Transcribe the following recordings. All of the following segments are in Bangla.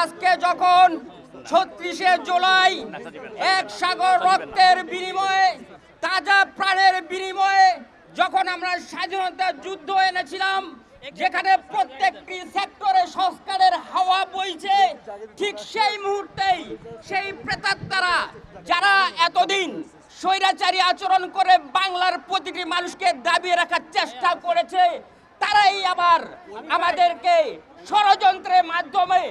আজকে যখন ছত্রিশে জুলাই এক সাগর রক্তের বিনিময়ে, তাজা প্রাণের বিনিময়ে যখন আমরা স্বাধীনতার যুদ্ধ এনেছিলাম, যেখানে প্রত্যেকটি সেক্টরে সংস্কারের হাওয়া বইছে, ঠিক সেই মুহূর্তেই সেই প্রেতাত্মারা, যারা এতদিন স্বৈরাচারী আচরণ করে বাংলার প্রতিটি মানুষকে দাবিয়ে রাখার চেষ্টা করেছে, তারাই আবার আমাদেরকে ষড়যন্ত্রের মাধ্যমে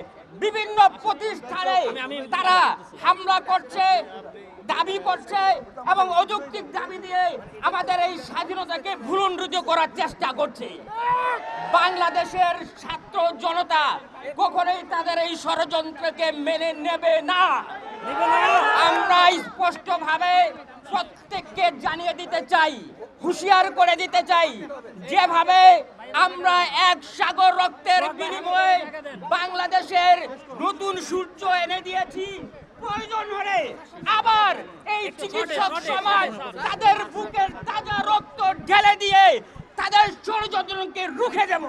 বিভিন্ন প্রতিষ্ঠানে তারা হামলা করছে দাবি করছে এবং অযৌক্তিক দাবি দিয়ে আমাদের এই স্বাধীনতাকে ভুলুন্ডুত করার চেষ্টা করছে। বাংলাদেশের ছাত্র জনতা কখনোই তাদের এই ষড়যন্ত্রকে মেনে নেবে না। আমরা স্পষ্টভাবে প্রত্যেককে জানিয়ে দিতে চাই হুঁশিয়ার করে দিতে চাই। যেভাবে আমরা এক সাগর রক্তের বিনিময়ে বাংলাদেশের নতুন সূর্য এনে দিয়েছি, প্রয়োজন হলে আবার এই চিকিৎসক সমাজ তাদের বুকের তাজা রক্ত ঢেলে দিয়ে তাদের ষড়যন্ত্রকে রুখে দেব।